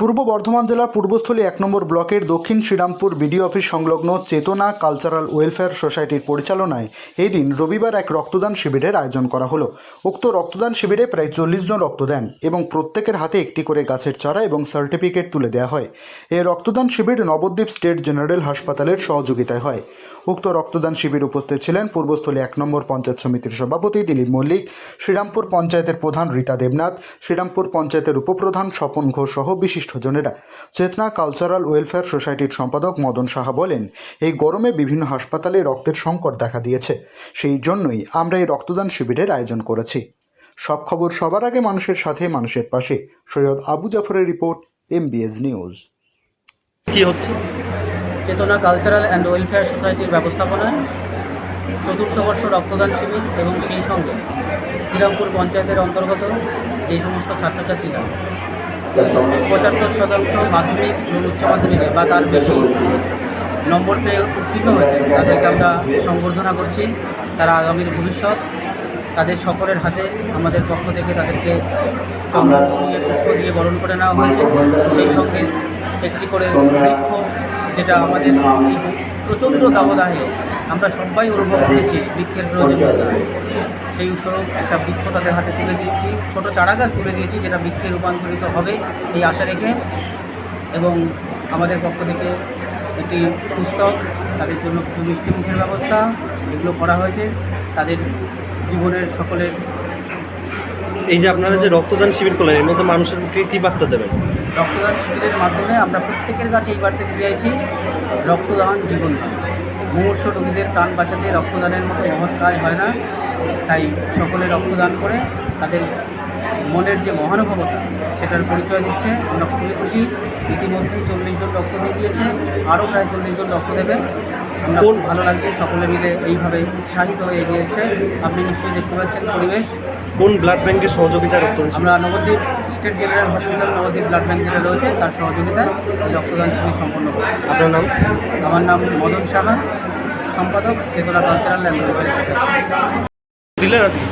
পূর্ব বর্ধমান জেলার পূর্বস্থলী এক নম্বর ব্লকের দক্ষিণ শ্রীরামপুর বিডিও অফিস সংলগ্ন চেতনা কালচারাল ওয়েলফেয়ার সোসাইটির পরিচালনায় এই দিন রবিবার এক রক্তদান শিবিরের আয়োজন করা হলো। উক্ত রক্তদান শিবিরে প্রায় চল্লিশ জন রক্ত দেন এবং প্রত্যেকের হাতে একটি করে গাছের চারা এবং সার্টিফিকেট তুলে দেওয়া হয়। এই রক্তদান শিবির নবদ্বীপ স্টেট জেনারেল হাসপাতালের সহযোগিতায় হয়। উক্ত রক্তদান শিবির উপস্থিত ছিলেন পূর্বস্থলী এক নম্বর পঞ্চায়েত সমিতির সভাপতি দিলীপ মল্লিক, শ্রীরামপুর পঞ্চায়েতের প্রধান রীতা দেবনাথ, শ্রীরামপুর পঞ্চায়েতের উপপ্রধান স্বপন ঘোষ সহ বিশিষ্টজনেরা। চেতনা কালচারাল ওয়েলফেয়ার সোসাইটির সম্পাদক মদন সাহা বলেন, এই গরমে বিভিন্ন হাসপাতালে রক্তের সংকট দেখা দিয়েছে। সেই জন্যই আমরা এই রক্তদান শিবিরের আয়োজন করেছি। সব খবর সবার আগে মানুষের সাথে, মানুষের পাশে। সৈয়দ আবু জাফরের রিপোর্ট, এমবিএস নিউজ। কি হচ্ছে? চেতনা কালচারাল অ্যান্ড ওয়েলফেয়ার সোসাইটির ব্যবস্থাপনায় চতুর্থ বর্ষ রক্তদান শিবির এবং সেই সঙ্গে শ্রীরামপুর পঞ্চায়েতের অন্তর্গত যে সমস্ত ছাত্রছাত্রীরা পঁচাত্তর শতাংশ মাধ্যমিক এবং উচ্চ মাধ্যমিকে বা তার বেশি নম্বর পেয়ে উত্তীর্ণ হয়েছে, তাদেরকে আমরা সংবর্ধনা করছি। তারা আগামীর ভবিষ্যৎ, তাদের সকলের হাতে আমাদের পক্ষ থেকে তাদেরকে চন্দন পুষ্প দিয়ে বরণ করে নেওয়া হয়েছে। সেই সঙ্গে একটি করে বৃক্ষ যেটা আমাদের প্রচণ্ড দাবদাহে আমরা সবাই অনুভব করেছি বৃক্ষের প্রয়োজনীয়তা সেই স্বরূপ একটা বৃক্ষ তাদের হাতে তুলে দিয়েছি, ছোট চারা গাছ তুলে দিয়েছি যেটা বৃক্ষে রূপান্তরিত হবে এই আশা রেখে এবং আমাদের পক্ষ থেকে একটি পুস্তক, তাদের জন্য কিছু মিষ্টি মুখের ব্যবস্থা, এগুলো করা হয়েছে। তাদের জীবনের সকলের এই যে আপনারা যে রক্তদান শিবির করলেন, এর মধ্যে মানুষের মুখে কী বার্তা দেবেন? রক্তদান শিবিরের মাধ্যমে আমরা প্রত্যেকের কাছে এই বার্তা দিতে চাইছি, রক্তদান জীবন। মুমূর্ষ রোগীদের প্রাণ বাঁচাতে রক্তদানের মতো মহৎ কাজ হয় না। তাই সকলে রক্তদান করে তাদের মনের যে মহানুভবতা সেটার পরিচয় দিচ্ছে। আমরা খুবই খুশি। ইতিমধ্যেই চল্লিশ জন রক্ত দিয়ে দিয়েছে। আরও প্রায় চল্লিশ জন রক্ত দেবে। আমরা খুব ভালো লাগছে। সকলে মিলে এইভাবে উৎসাহিত হয়ে এগিয়ে এসছে। আপনি নিশ্চয়ই দেখতে পাচ্ছেন পরিবেশ। কোন ব্লাড ব্যাংকের সহযোগিতা রক্ত? আমরা Nabadwip state general hospital Nabadwip blood bank যেটা রয়েছে তার সহযোগিতায় এই রক্তদান শিবির সম্পন্ন করছি আপনার নাম? আমার নাম মদন সাহা সম্পাদক চেতনা কালচারাল অ্যান্ড সোসাইটি দিলেন আজকে?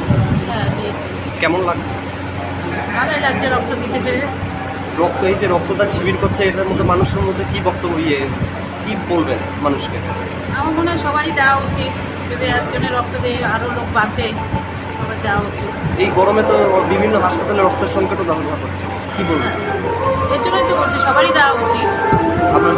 হ্যাঁ কেমন লাগছে? ভালোই লাগছে রক্ত দিতে পেরে? রক্ত এই যে রক্তদান শিবির করছে এটার মধ্যে মানুষের মধ্যে কি বক্তব্য ইয়ে কি বলবেন মানুষকে? আমার মনে হয় সবারই দেওয়া উচিত যদি একজনের রক্ত দিয়ে আরও লোক বাঁচে সবার দেওয়া উচিত। এই গরমে তো বিভিন্ন হাসপাতালে রক্তের সংকটও ব্যবহার করছে। কি বলবেন? এর জন্যই তো বলছি সবারই দেওয়া উচিত। আপনার